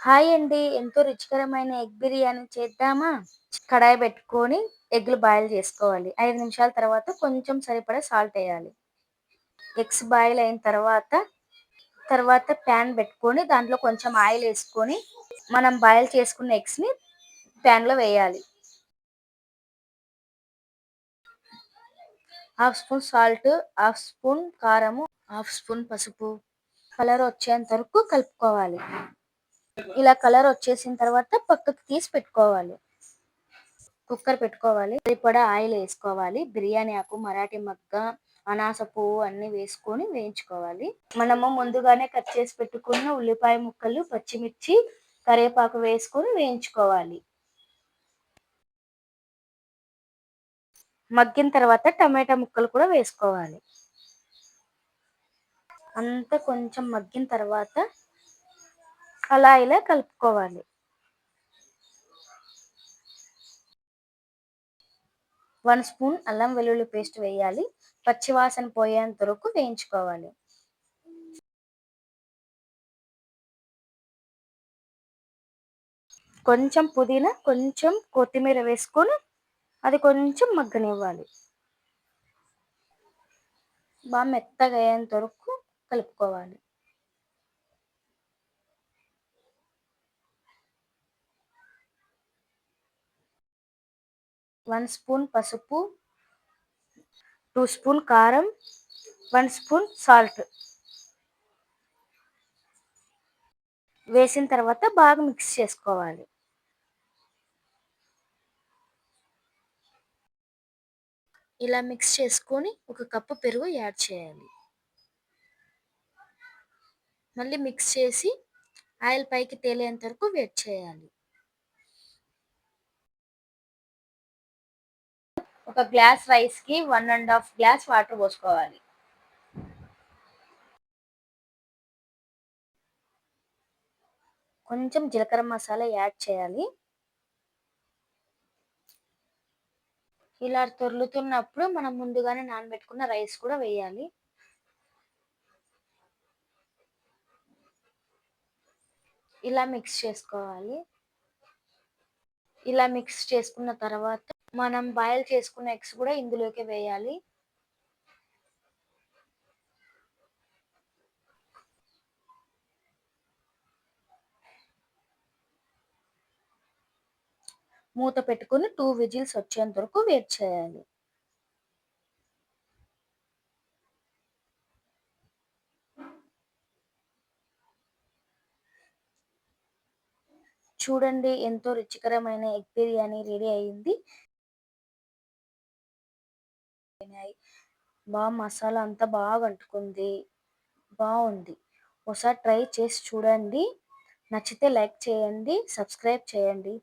Hi అండి. ఎంతో రుచికరమైన ఎగ్ బిర్యానీ చేద్దామా? కడాయి పెట్టుకొని ఎగ్లు బాయిల్ చేసుకోవాలి. ఐదు నిమిషాల తర్వాత కొంచెం సరిపడా సాల్ట్ వేయాలి. ఎగ్స్ బాయిల్ అయిన తర్వాత తర్వాత ప్యాన్ పెట్టుకొని దాంట్లో కొంచెం ఆయిల్ వేసుకొని మనం బాయిల్ చేసుకున్న ఎగ్స్ని ప్యాన్లో వేయాలి. Half spoon salt half spoon కారము హాఫ్ స్పూన్ పసుపు. కలర్ వచ్చేంత వరకు కలుపుకోవాలి. ఇలా కలర్ వచ్చేసిన తర్వాత పక్కకు తీసి పెట్టుకోవాలి. కుక్కర్ పెట్టుకోవాలి. సరిపడా ఆయిల్ వేసుకోవాలి. బిర్యానీ ఆకు మరాఠీ మగ్గ అనాస పువ్వు అన్ని వేసుకొని వేయించుకోవాలి. మనము ముందుగానే కట్ చేసి పెట్టుకున్న ఉల్లిపాయ ముక్కలు పచ్చిమిర్చి కరివేపాకు వేసుకొని వేయించుకోవాలి. మగ్గిన తర్వాత టమాటా ముక్కలు కూడా వేసుకోవాలి. అంతా కొంచెం మగ్గిన తర్వాత అలా ఇలా కలుపుకోవాలి. వన్ స్పూన్ అల్లం వెల్లుల్లి పేస్ట్ వేయాలి. పచ్చివాసన పోయేంత వరకు వేయించుకోవాలి. కొంచెం పుదీనా కొంచెం కొత్తిమీర వేసుకొని అది కొంచెం మగ్గనివ్వాలి. బాగా మెత్తగా అయ్యేంత వరకు కలుపుకోవాలి. వన్ స్పూన్ పసుపు టూ స్పూన్ కారం వన్ స్పూన్ సాల్ట్. వేసిన తర్వాత బాగా మిక్స్ చేసుకోవాలి. ఇలా మిక్స్ చేసుకొని ఒక కప్పు పెరుగు యాడ్ చేయాలి. మళ్ళీ మిక్స్ చేసి ఆయిల్ పైకి తేలేంత వరకు వెయిట్ చేయాలి. ఒక గ్లాస్ రైస్కి one and half glass water పోసుకోవాలి. కొంచెం జీలకర్ర మసాలా యాడ్ చేయాలి. ఇలా తొర్లుతున్నప్పుడు మనం ముందుగానే నానబెట్టుకున్న రైస్ కూడా వేయాలి. ఇలా మిక్స్ చేసుకోవాలి. ఇలా మిక్స్ చేసుకున్న తర్వాత మనం బాయిల్ చేసుకున్న ఎగ్స్ కూడా ఇందులోకి వేయాలి. మూత పెట్టుకుని టూ విజిల్స్ వచ్చేంత వరకు వెయిట్ చేయాలి. చూడండి ఎంతో రుచికరమైన ఎగ్ బిర్యానీ రెడీ అయింది. బాగా మసాలా అంతా బాగా అంటుకుంది. బాగుంది. ఒకసారి ట్రై చేసి చూడండి. నచ్చితే లైక్ చేయండి సబ్స్క్రైబ్ చేయండి.